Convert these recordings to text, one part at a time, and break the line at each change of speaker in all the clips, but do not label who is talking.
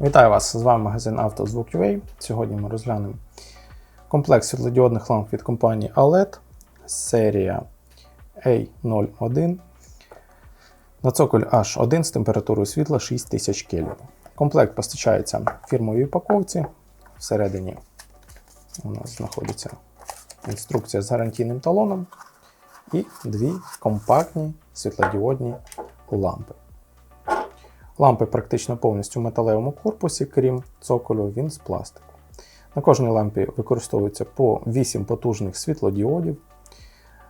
Вітаю вас! З вами магазин «Автозвук.UA». Сьогодні ми розглянемо комплект світлодіодних ламп від компанії OLED, серія A01 на цоколь H1 з температурою світла 6000 Кельвін. Комплект постачається в фірмовій упаковці. Всередині у нас знаходиться інструкція з гарантійним талоном і дві компактні світлодіодні лампи. Лампи практично повністю в металевому корпусі, крім цоколю, він з пластику. На кожній лампі використовується по 8 потужних світлодіодів.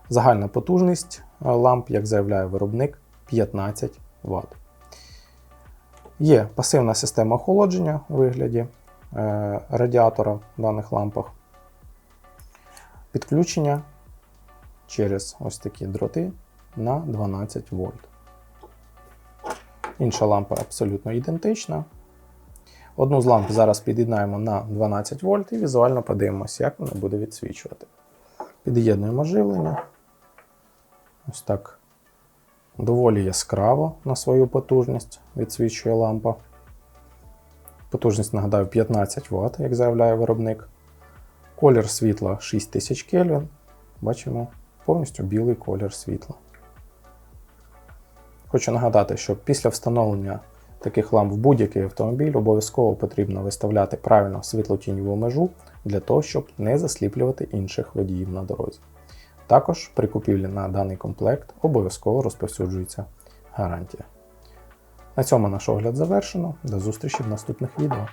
Загальна потужність е, ламп, як заявляє виробник, 15 Вт. Є пасивна система охолодження у вигляді е, радіатора в даних лампах. Підключення через ось такі дроти на 12 вольт. Інша лампа абсолютно ідентична. Одну з ламп зараз під'єднаємо на 12 вольт і візуально подивимося, як вона буде відсвічувати. Під'єднуємо живлення. Ось так доволі яскраво на свою потужність відсвічує лампа. Потужність, нагадаю, 15 Вт, як заявляє виробник. Колір світла 6000 Кельвін. Бачимо повністю білий колір світла. Хочу нагадати, що після встановлення таких ламп в будь-який автомобіль обов'язково потрібно виставляти правильно світлотіньову межу для того, щоб не засліплювати інших водіїв на дорозі. Також при купівлі на даний комплект обов'язково розповсюджується гарантія. На цьому наш огляд завершено. До зустрічі в наступних відео.